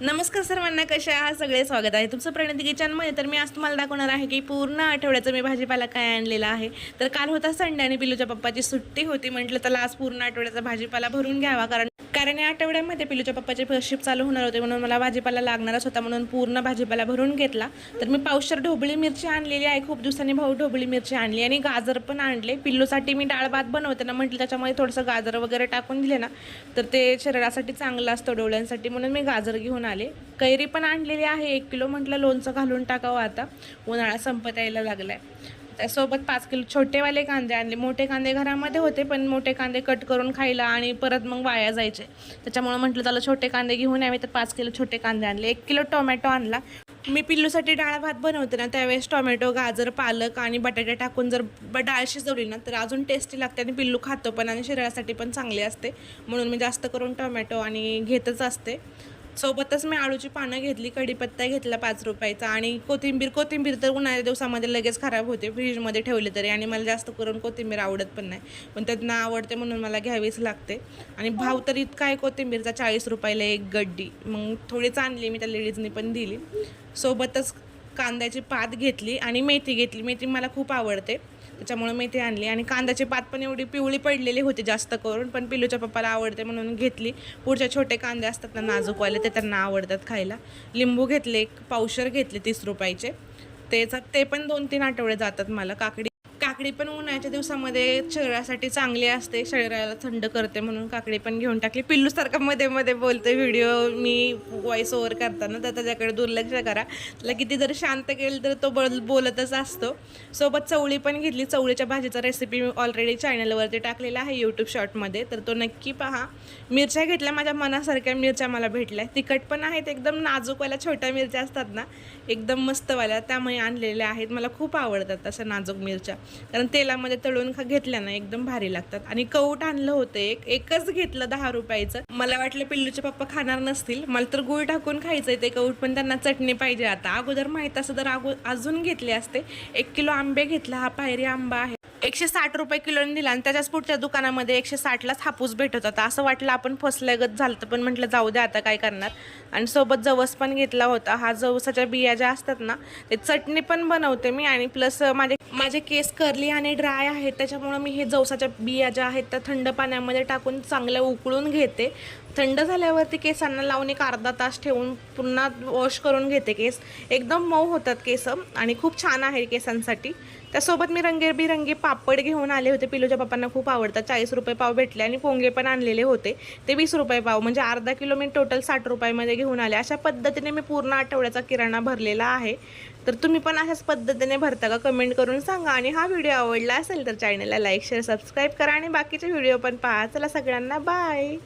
नमस्कार सर्वांना कशा आहात? सगळे स्वागत आहे तुमचं प्रणिती किचनमध्ये तर मी आज तुम्हाला दाखवणार आहे की पूर्ण आठवड्याचं मी भाजीपाला काय आणलेला आहे. तर काल होता संडे आणि पिलूच्या पप्पाची सुट्टी होती. म्हटलं तर आज पूर्ण आठवड्याचा भाजीपाला भरून घ्यावा. कारण कारण या आठवड्यामध्ये पिलूच्या पप्पाचे फर्स्ट चालू होणार होते म्हणून मला भाजीपाला लागणारच होता म्हणून पूर्ण भाजीपाला भरून घेतला. तर मी पावशर ढोबळी मिरची आणलेली आहे खूप दिवसांनी भाऊ ढोबळी मिरची आणली आणि गाजर पण आणले. पिल्लूसाठी मी डाळ भात बनवते ना म्हटलं त्याच्यामध्ये थोडंसं गाजर वगैरे टाकून दिले ना तर ते शरीरासाठी चांगलं असतं डोळ्यांसाठी म्हणून मी गाजर घेऊन आले. कैरी पण आणलेली आहे एक किलो म्हटलं लोणचं घालून टाकावं आता. उन्हाळा संपत यायला लागलाय. त्यासोबत पाच किलो छोटेवाले कांदे आणले. मोठे कांदे घरामध्ये होते पण मोठे कांदे कट करून खायला आणि परत मग वाया जायचे. त्याच्यामुळे म्हटलं त्याला छोटे कांदे घेऊन यावे. तर पाच किलो छोटे कांदे आणले. एक किलो टोमॅटो आणला. मी पिल्लूसाठी डाळ भात बनवते ना त्यावेळेस टोमॅटो गाजर पालक आणि बटाटे टाकून जर ब- डाळ शिजवली ना तर अजून टेस्टी लागते आणि पिल्लू खातो पण आणि शरीरासाठी पण चांगली असते. म्हणून मी जास्त करून टोमॅटो आणि घेतच असते. सोबतच मी आळूची पानं घेतली कढीपत्ता घेतला पाच रुपयाचा आणि कोथिंबीर कोथिंबीर तर उन्हाळ्या दिवसामध्ये लगेच खराब होते फ्रीजमध्ये ठेवले तरी आणि मला जास्त करून कोथिंबीर आवडत पण नाही. पण त्यांना आवडते म्हणून मला घ्यावीच लागते. आणि भाव तर इतका आहे कोथिंबीरचा चाळीस रुपयाला एक गड्डी. मग थोडीच आणली मी त्या लेडीजनी पण दिली. सोबतच कांद्याची पात घेतली आणि मेथी घेतली. मेथी मला खूप आवडते. त्याच्यामुळे ते आणली. आणि कांद्याची पात पण एवढी पिवळी पडलेली होती जास्त करून पण पिलूच्या पप्पाला आवडते म्हणून घेतली. पुढच्या छोटे कांदे असतात ना नाजूकवाले ते त्यांना आवडतात खायला. लिंबू घेतले एक पावशर घेतले तीस रुपयाचे. तेचा ते पण दोन तीन आठवडे जातात मला. काकडी काकडी पण उन्हाळ्याच्या दिवसामध्ये शरीरासाठी चांगली असते शरीराला थंड करते म्हणून काकडी पण घेऊन टाकली. पिल्लू सारखं मध्ये मध्ये बोलते व्हिडिओ मी व्हॉइस ओव्हर करताना तर त्याच्याकडे दुर्लक्ष करा. त्याला किती जर शांत केलं तर तो बोल बोलतच असतो. सोबत चवळी पण घेतली. चवळीच्या भाजीचा रेसिपी मी ऑलरेडी चॅनलवरती टाकलेला आहे यूट्यूब शॉर्टमध्ये तर तो नक्की पहा. मिरच्या घेतल्या माझ्या मनासारख्या मिरच्या मला भेटल्या. तिखट पण आहेत एकदम नाजूकवाल्या छोट्या मिरच्या असतात ना एकदम मस्तवाल्या त्यामुळे आणलेल्या आहेत. मला खूप आवडतात तसं नाजूक मिरच्या. कारण तेलामध्ये तळून खा घेतल्या ना एकदम भारी लागतात. आणि कौट आणलं होतं एक. एकच घेतलं दहा रुपयाचं. मला वाटलं पिल्लूचे पप्पा खाणार नसतील. मला तर गुळ टाकून खायचंय ते कौट पण त्यांना चटणी पाहिजे आता. अगोदर माहीत असं तर अगो अजून घेतले असते. एक किलो आंबे घेतला. हा पायरी आंबा आहे. एकशे साठ रुपये किलोने दिला आणि त्याच्याच पुढच्या दुकानामध्ये एकशे साठलाच हापूस भेटत होता. असं वाटलं आपण फसल्यागत झालं तर पण म्हटलं जाऊ द्या आता काय करणार. आणि सोबत जवस पण घेतला होता. हा जवसाच्या बिया ज्या असतात ना ते चटणी पण बनवते मी आणि प्लस माझे माझे केस करली आणि ड्राय आहेत. त्याच्यामुळं मी हे जवसाच्या बिया ज्या आहेत त्या थंड पाण्यामध्ये टाकून चांगल्या उकळून घेते. थंड झाल्यावरती केसांना लावून एक अर्धा तास ठेवून पुन्हा वॉश करून घेते केस. एकदम मऊ होतात केस आणि खूप छान आहे केसांसाठी. त्यासोबत मी रंगेबिरंगी पापड घेऊन आले होते. पिलूच्या पप्पांना खूप आवडतात. चाळीस रुपये पाव भेटले आणि पोंगे पण आणलेले होते. ते वीस रुपये पाव म्हणजे अर्धा किलो मी टोटल साठ रुपयामध्ये घेऊन आले. अशा पद्धतीने मी पूर्ण आठवड्याचा किराणा भरलेला आहे. तर तुम्ही पण अशाच पद्धतीने भरता का? कमेंट करून सांगा. आणि हा व्हिडिओ आवडला असेल तर चॅनलला लाईक शेअर सबस्क्राईब करा. आणि बाकीचे व्हिडिओ पण पहा. चला सगळ्यांना बाय